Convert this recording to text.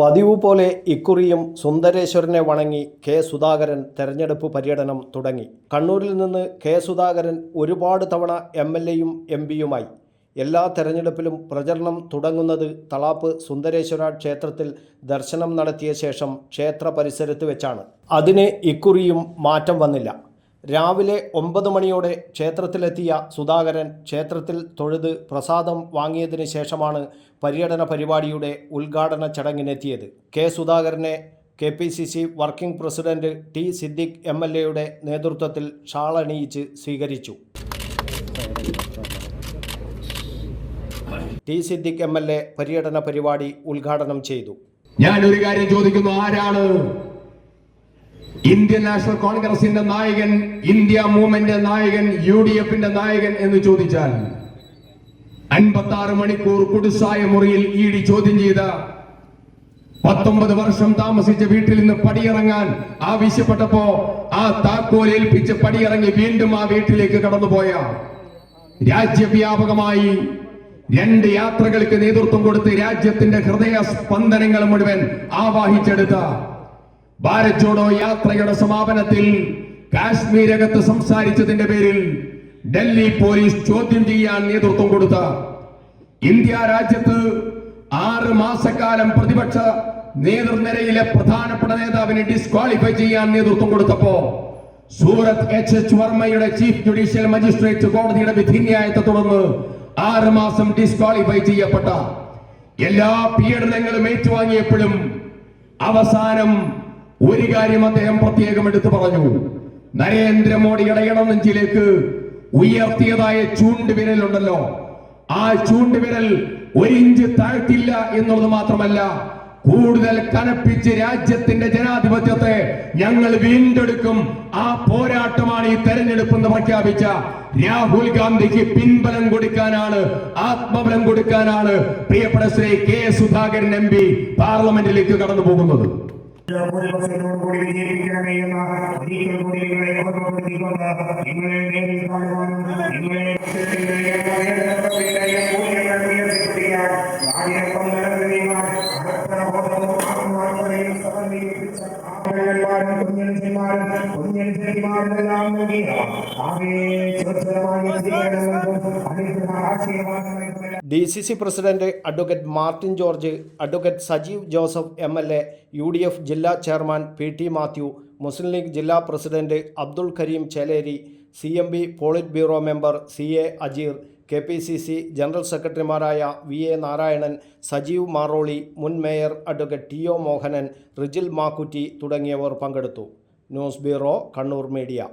പതിവ് പോലെ ഇക്കുറിയും സുന്ദരേശ്വരനെ വണങ്ങി കെ സുധാകരൻ തെരഞ്ഞെടുപ്പ് പര്യടനം തുടങ്ങി. കണ്ണൂരിൽ നിന്ന് കെ സുധാകരൻ ഒരുപാട് തവണ എം എൽ എയും എം പിയുമായി. എല്ലാ തെരഞ്ഞെടുപ്പിലും പ്രചരണം തുടങ്ങുന്നത് തളാപ്പ് സുന്ദരേശ്വര ക്ഷേത്രത്തിൽ ദർശനം നടത്തിയ ശേഷം ക്ഷേത്ര പരിസരത്ത് വെച്ചാണ്. അതിന് ഇക്കുറിയും മാറ്റം വന്നില്ല. രാവിലെ ഒമ്പത് മണിയോടെ ക്ഷേത്രത്തിലെത്തിയ സുധാകരൻ ക്ഷേത്രത്തിൽ തൊഴുത് പ്രസാദം വാങ്ങിയതിന് ശേഷമാണ് പര്യടന പരിപാടിയുടെ ഉദ്ഘാടന ചടങ്ങിനെത്തിയത്. കെ സുധാകരനെ K P C C working president T Siddique M L എയുടെ നേതൃത്വത്തിൽ ഷാളണിയിച്ച് സ്വീകരിച്ചു. T Siddique M L A പര്യടന പരിപാടി ഉദ്ഘാടനം ചെയ്തു. ഞാൻ ഒരു കാര്യം ചോദിക്കുന്നു ആരാണ്? ഇന്ത്യൻ നാഷണൽ കോൺഗ്രസിന്റെ നായകൻ ഇന്ത്യ മൂവ്മെന്റ് നായകൻ യു ഡി എഫിന്റെ നായകൻ എന്ന് ചോദിച്ചാൽ അൻപത്തി ആറ് മണിക്കൂർ കുടുസായ മുറിയിൽ ഇ ഡി ചോദ്യം ചെയ്ത പത്തൊമ്പത് വർഷം താമസിച്ച വീട്ടിൽ നിന്ന് പടിയിറങ്ങാൻ ആവശ്യപ്പെട്ടപ്പോ ആ താക്കോൽ ഏൽപ്പിച്ച് പടിയിറങ്ങി വീണ്ടും ആ വീട്ടിലേക്ക് കടന്നുപോയ രാജ്യവ്യാപകമായി രണ്ട് യാത്രകൾക്ക് നേതൃത്വം കൊടുത്ത് രാജ്യത്തിന്റെ ഹൃദയ സ്പന്ദനങ്ങൾ മുഴുവൻ ആവാഹിച്ചെടുത്ത ഭാരത് ജോഡോ യാത്രയുടെ സമാപനത്തിൽ കാശ്മീരകത്ത് സംസാരിച്ചതിന്റെ പേരിൽ ഡൽഹി പോലീസ് ചോദ്യം ചെയ്യാൻ നേതൃത്വം കൊടുത്ത ഇന്ത്യ രാജ്യത്ത് ആറ് മാസക്കാലം പ്രതിപക്ഷ നേതൃനിരയിലെ പ്രധാനപ്പെട്ട നേതാവിനെ ഡിസ്ക്വാളിഫൈ ചെയ്യാൻ നേതൃത്വം കൊടുത്തപ്പോ സൂറത്ത് എച്ച് എച്ച് വർമ്മയുടെ ചീഫ് ജുഡീഷ്യൽ മജിസ്ട്രേറ്റ് കോടതിയുടെ വിധിന്യായത്തെ തുടർന്ന് ആറ് മാസം ഡിസ്ക്വാളിഫൈ ചെയ്യപ്പെട്ട എല്ലാ പീഡനങ്ങളും ഏറ്റുവാങ്ങിയപ്പോഴും അവസാനം ഒരു കാര്യം അദ്ദേഹം പ്രത്യേകം എടുത്തു പറഞ്ഞു. നരേന്ദ്രമോദിയുടെ ഇടനെഞ്ചിലേക്ക് ഉയർത്തിയതായ ചൂണ്ടുവിരലുണ്ടല്ലോ. ആ ചൂണ്ടുവിരൽ ഇഞ്ച് താഴ്ത്തില്ല എന്നുള്ളത് മാത്രമല്ല കൂടുതൽ കനപ്പിച്ച് രാജ്യത്തിന്റെ ജനാധിപത്യത്തെ ഞങ്ങൾ വീണ്ടെടുക്കും. ആ പോരാട്ടമാണ് ഈ തെരഞ്ഞെടുപ്പ് എന്ന് പ്രഖ്യാപിച്ച രാഹുൽ ഗാന്ധിക്ക് പിൻബലം കൊടുക്കാനാണ് ആത്മബലം കൊടുക്കാനാണ് പ്രിയപ്പെട്ട Shri K Sudhakaran M P പാർലമെന്റിലേക്ക് കടന്നു പോകുന്നത് ഭൂരിപക്ഷത്തോടുകൂടി വിജയിപ്പിക്കണമേ എന്ന ഒരിക്കൽ കൂടി നിങ്ങളെ ഓർമ്മപ്പെടുത്തിക്കൊണ്ട് നിങ്ങളെ നേരിൽ കാണുവാനും നിങ്ങളെ D C C president advocate Martin George advocate Sajeev Joseph M L A U D F ജില്ലാ chairman P T Mathew Muslim League ജില്ലാ president Abdul Kareem Cheleri C M P politburo member C A Ajeer K P C C general സെക്രട്ടറിമാരായ V A Narayanan Sajeev Maroli മുൻ mayor advocate T O Mohanan Rijil Makkutty തുടങ്ങിയവർ പങ്കെടുത്തു. News bureau Kannur media.